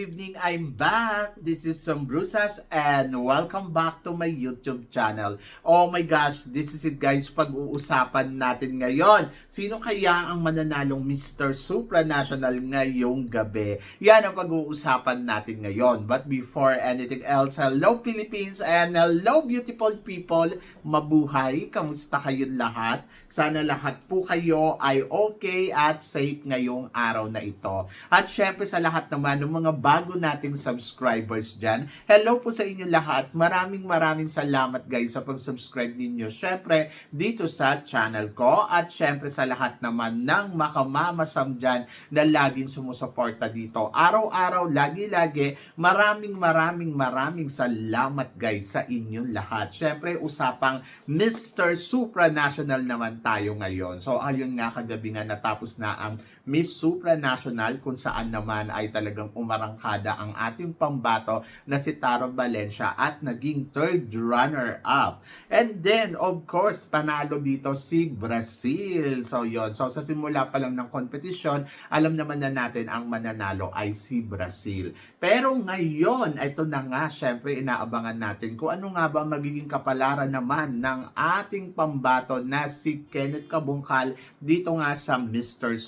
evening! I'm back! This is Some Brusas and welcome back to my YouTube channel. Oh my gosh, this is it guys, pag-uusapan natin ngayon. Sino kaya ang mananalong Mr. Supranational ngayong gabi? Yan ang pag-uusapan natin ngayon. But before anything else, hello Philippines and hello beautiful people! Mabuhay! Kamusta kayong lahat? Sana lahat po kayo ay okay at safe ngayong araw na ito. At syempre sa lahat naman ng mga bago nating subscribers dyan, hello po sa inyo lahat. Maraming maraming salamat guys sa pag-subscribe ninyo. Syempre dito sa channel ko at syempre sa lahat naman ng makamamasam dyan na laging sumusuporta dito. Araw-araw, lagi-lagi, maraming maraming maraming salamat guys sa inyong lahat. Syempre usapang Mr. Supranational naman tayo ngayon. So ayun nga kagabi nga natapos na ang Miss Supranational kung saan naman ay talagang umarangkada ang ating pambato na si Taro Valencia at naging third runner-up. And then, of course, panalo dito si Brazil. So, yon So, sa simula pa lang ng kompetisyon, alam naman na natin ang mananalo ay si Brazil. Pero ngayon, ito na nga, syempre, inaabangan natin kung ano nga ba magiging kapalaran naman ng ating pambato na si Kenneth Kabungkal dito nga sa Mr.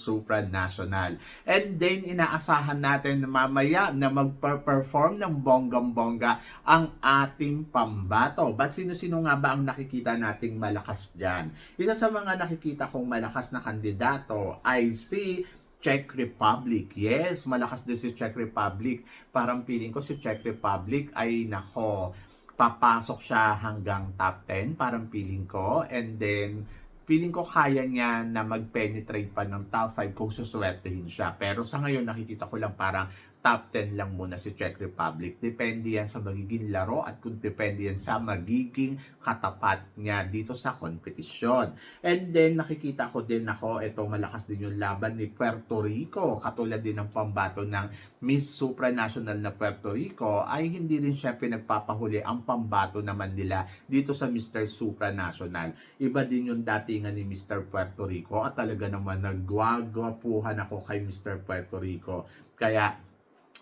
Supranational. And then, inaasahan natin na mamaya na magpa-perform ng bonggam-bongga ang ating pambato. But sino-sino nga ba ang nakikita nating malakas dyan? Isa sa mga nakikita kong malakas na kandidato ay si Czech Republic. Yes, malakas din si Czech Republic. Parang feeling ko si Czech Republic ay nako, papasok siya hanggang top 10, parang feeling ko. And then, feeling ko kaya niya na mag-penetrate pa ng top 5 kung suswertehin siya. Pero sa ngayon, nakikita ko lang parang top 10 lang muna si Czech Republic. Depende yan sa magiging laro at kung depende yan sa magiging katapat niya dito sa kompetisyon. And then, nakikita ko din ako, ito malakas din yung laban ni Puerto Rico. Katulad din ng pambato ng Miss Supranational na Puerto Rico, ay hindi rin syempre nagpapahuli ang pambato naman nila dito sa Mr. Supranational. Iba din yung datingan ni Mr. Puerto Rico at talaga naman nagwagwapuhan ako kay Mr. Puerto Rico. Kaya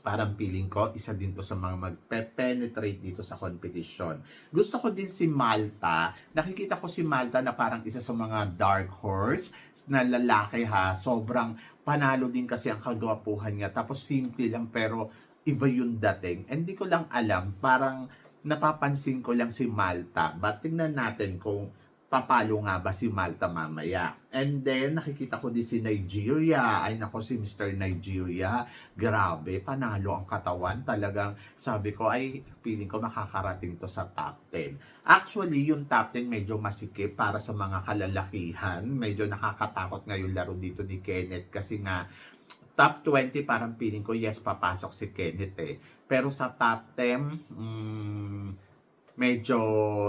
parang feeling ko, isa din to sa mga magpe-penetrate dito sa competition. Gusto ko din si Malta. Nakikita ko si Malta na parang isa sa mga dark horse na lalaki ha. Sobrang panalo din kasi ang kagwapuhan niya. Tapos simple lang pero iba yung dating. Hindi ko lang alam, parang napapansin ko lang si Malta. But tingnan natin kung papalo nga ba si Malta mamaya. And then, nakikita ko din si Nigeria. Ay nako, si Mr. Nigeria. Grabe, panalo ang katawan. Talagang sabi ko, ay feeling ko makakarating to sa top 10. Actually, yung top 10 medyo masikip para sa mga kalalakihan. Medyo nakakatakot ngayon laro dito ni Kenneth kasi nga top 20 parang feeling ko yes papasok si Kenneth eh. Pero sa top 10, mm, medyo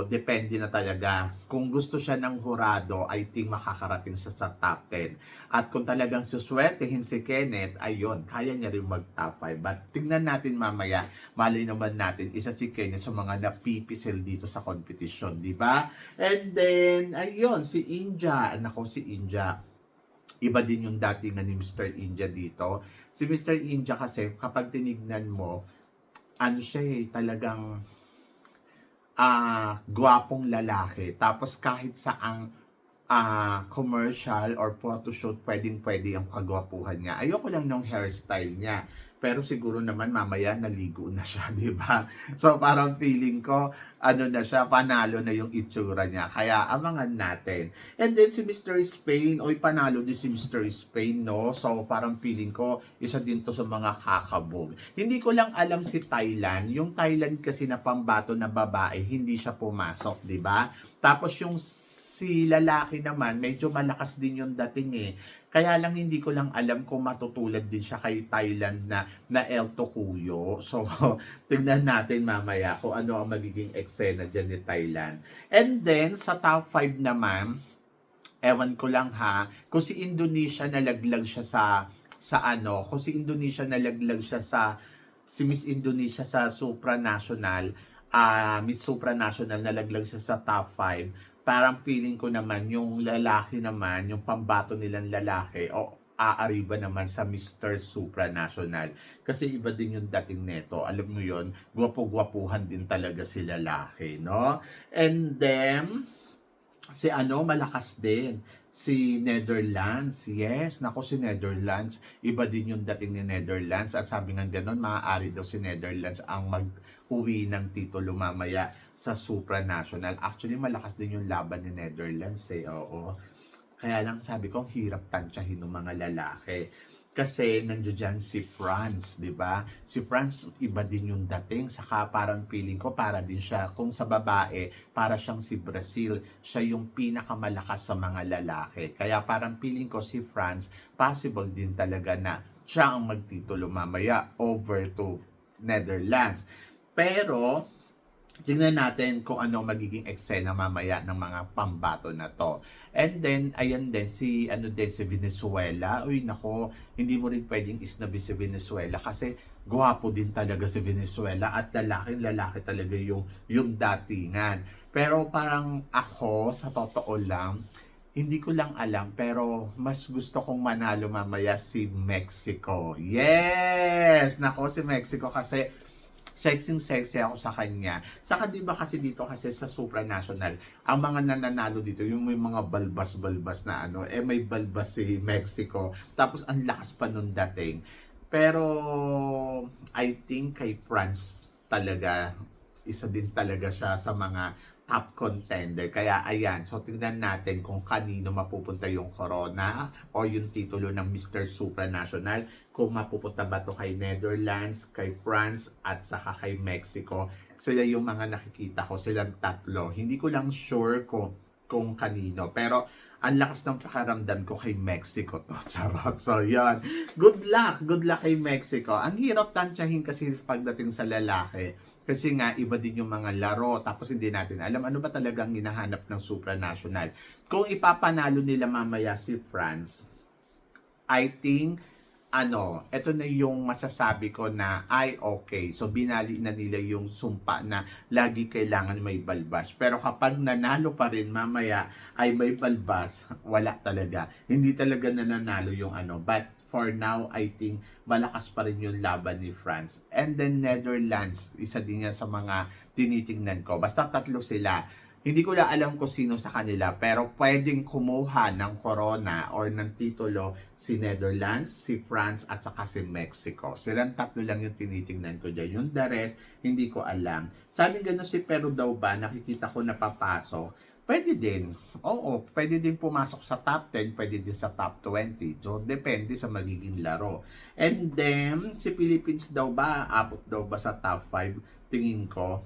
depende na talaga. Kung gusto siya ng hurado, I think makakarating siya sa top 10. At kung talagang suswertehin si Kenneth, ayun, kaya niya rin mag top 5. But tingnan natin mamaya, malay naman natin, isa si Kenneth sa mga napipisil dito sa competition, di ba? And then, ayun, si India, nako si India, iba din yung datingan ni Mr. India dito. Si Mr. India kasi, kapag tinignan mo, ano siya eh, talagang ah gwapong lalaki. Tapos kahit saang ah commercial or photoshoot, pwedeng-pwede ang kagwapuhan niya. Ayoko lang ng hairstyle niya. Pero siguro naman mamaya naligo na siya, di ba? So parang feeling ko, ano na siya, panalo na yung itsura niya. Kaya abangan natin. And then si Mr. Spain, oy panalo din si Mr. Spain, no? So parang feeling ko, isa din to sa mga kakabog. Hindi ko lang alam si Thailand. Yung Thailand kasi na pambato na babae, hindi siya pumasok, di ba? Tapos yung si lalaki naman, medyo malakas din yung dating eh. Kaya lang hindi ko lang alam kung matutulad din siya kay Thailand na na El Tokuyo. So, tignan natin mamaya kung ano ang magiging eksena dyan ni Thailand. And then, sa top 5 naman, ewan ko lang ha, kung si Indonesia nalaglag siya sa sa ano, kung si Indonesia nalaglag siya sa si Miss Indonesia sa supranational, ah Miss Supranational nalaglag siya sa top 5 parang feeling ko naman yung lalaki naman, yung pambato nilang lalaki, o aariba naman sa Mr. Supranational. Kasi iba din yung dating neto. Alam mo yon gwapo-gwapuhan din talaga si lalaki, no? And then, si ano, malakas din. Si Netherlands, yes, nako si Netherlands, iba din yung dating ni Netherlands at sabi nga gano'n, maaari daw si Netherlands ang mag-uwi ng titulo mamaya sa supranational. Actually, malakas din yung laban ni Netherlands eh, oo. Kaya lang sabi ko, hirap tansyahin ng mga lalaki. Kasi nandiyo dyan si France, di ba? Si France, iba din yung dating. Saka parang feeling ko, para din siya, kung sa babae, para siyang si Brazil. Siya yung pinakamalakas sa mga lalaki. Kaya parang feeling ko si France, possible din talaga na siya ang magtitulo mamaya over to Netherlands. Pero, tingnan natin kung ano magiging eksena mamaya ng mga pambato na to. And then, ayan din, si, ano din, si Venezuela. Uy, nako, hindi mo rin pwedeng isnabi si Venezuela kasi gwapo din talaga si Venezuela at lalaki, lalaki talaga yung, yung datingan. Pero parang ako, sa totoo lang, hindi ko lang alam, pero mas gusto kong manalo mamaya si Mexico. Yes! Nako, si Mexico kasi sexy sexy ako sa kanya. Saka di ba kasi dito kasi sa supranational, ang mga nananalo dito, yung may mga balbas-balbas na ano, eh may balbas si Mexico. Tapos ang lakas pa nun dating. Pero I think kay France talaga, isa din talaga siya sa mga top contender. Kaya ayan, so tingnan natin kung kanino mapupunta yung Corona o yung titulo ng Mr. Supranational. Kung mapupunta ba to kay Netherlands, kay France, at saka kay Mexico. Sila yung mga nakikita ko, silang tatlo. Hindi ko lang sure kung, kung kanino. Pero ang lakas ng pakaramdam ko kay Mexico to. Charot. So, yan. Good luck. Good luck kay Mexico. Ang hirap tansyahin kasi pagdating sa lalaki. Kasi nga, iba din yung mga laro. Tapos hindi natin alam ano ba talagang hinahanap ng supranational. Kung ipapanalo nila mamaya si France, I think, ano, ito na yung masasabi ko na, ay, okay. So, binali na nila yung sumpa na lagi kailangan may balbas. Pero kapag nanalo pa rin mamaya ay may balbas, wala talaga. Hindi talaga nananalo yung ano. But for now, I think malakas pa rin yung laban ni France. And then Netherlands, isa din yan sa mga tinitingnan ko. Basta tatlo sila. Hindi ko lang alam kung sino sa kanila, pero pwedeng kumuha ng corona or ng titulo si Netherlands, si France, at saka si Mexico. Silang tatlo lang yung tinitingnan ko dyan. Yung the rest, hindi ko alam. Sabi gano'n si Peru daw ba, nakikita ko napapasok. Pwede din. Oo, pwede din pumasok sa top 10, pwede din sa top 20. So, depende sa magiging laro. And then, si Philippines daw ba, abot daw ba sa top 5? Tingin ko.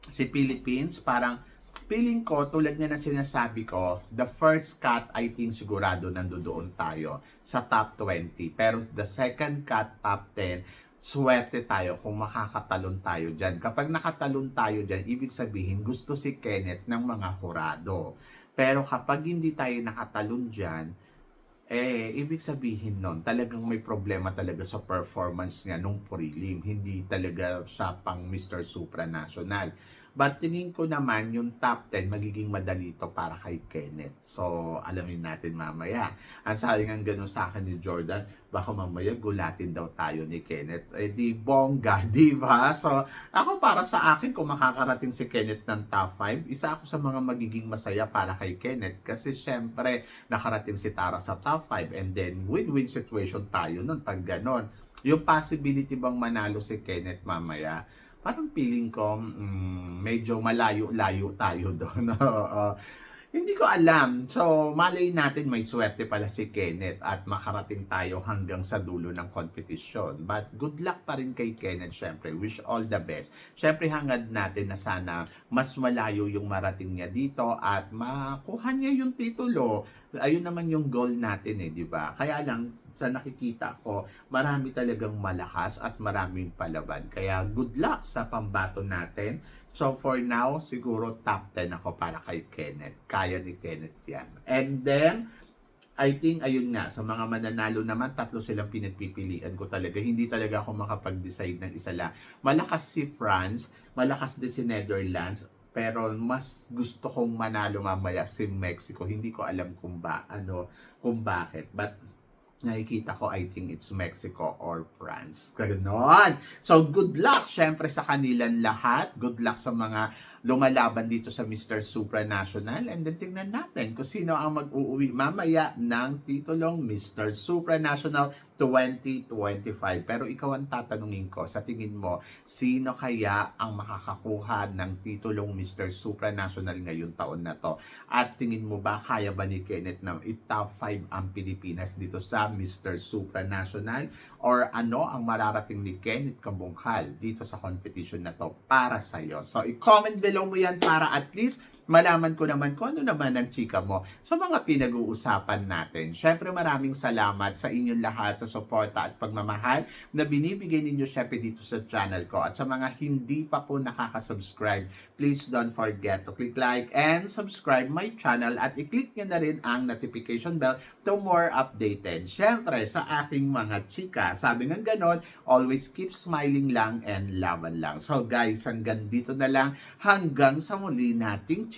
Si Philippines, parang feeling ko, tulad nga na sinasabi ko, the first cut, I think sigurado nandoon tayo sa top 20. Pero the second cut, top 10, swerte tayo kung makakatalon tayo dyan. Kapag nakatalon tayo dyan, ibig sabihin gusto si Kenneth ng mga hurado. Pero kapag hindi tayo nakatalon dyan, eh, ibig sabihin nun, talagang may problema talaga sa performance niya nung prelim. Hindi talaga siya pang Mr. Supranational. But tingin ko naman yung top 10 magiging madali to para kay Kenneth. So, alamin natin mamaya. Ang sabi nga ganun sa akin ni Jordan, baka mamaya gulatin daw tayo ni Kenneth. Eh di bongga, di ba? So, ako para sa akin, kung makakarating si Kenneth ng top 5, isa ako sa mga magiging masaya para kay Kenneth. Kasi syempre, nakarating si Tara sa top 5 and then win-win situation tayo nun pag ganon. Yung possibility bang manalo si Kenneth mamaya, parang feeling ko mm, medyo malayo-layo tayo doon. uh, hindi ko alam. So, malay natin may swerte pala si Kenneth at makarating tayo hanggang sa dulo ng kompetisyon. But good luck pa rin kay Kenneth, syempre. Wish all the best. Syempre, hangad natin na sana mas malayo yung marating niya dito at makuha niya yung titulo. Ayun naman yung goal natin eh, di ba? Kaya lang, sa nakikita ko, marami talagang malakas at maraming palaban. Kaya good luck sa pambato natin. So for now, siguro top 10 ako para kay Kenneth. Kaya ni Kenneth yan. And then, I think, ayun nga, sa mga mananalo naman, tatlo silang pinagpipilian ko talaga. Hindi talaga ako makapag-decide ng isa lang. Malakas si France, malakas din si Netherlands, pero mas gusto kong manalo mamaya si Mexico. Hindi ko alam kung ba, ano, kung bakit. But nakikita ko, I think it's Mexico or France. Ganon. So, good luck, syempre, sa kanilang lahat. Good luck sa mga lumalaban dito sa Mr. Supranational. And then, tingnan natin kung sino ang mag-uuwi mamaya ng titulong Mr. Supranational 2025. Pero ikaw ang tatanungin ko, sa tingin mo, sino kaya ang makakakuha ng titulong Mr. Supranational ngayong taon na to? At tingin mo ba, kaya ba ni Kenneth na i-top 5 ang Pilipinas dito sa Mr. Supranational? Or ano ang mararating ni Kenneth Kabungkal dito sa competition na to para sa'yo? So, i-comment below mo yan para at least malaman ko naman kung ano naman ang chika mo sa mga pinag-uusapan natin. Syempre maraming salamat sa inyong lahat sa suporta at pagmamahal na binibigay ninyo syempre dito sa channel ko. At sa mga hindi pa po nakaka-subscribe, please don't forget to click like and subscribe my channel at i-click nyo na rin ang notification bell to more updated. Syempre sa aking mga chika, sabi ng ganon, always keep smiling lang and laban lang. So guys, hanggang dito na lang hanggang sa muli nating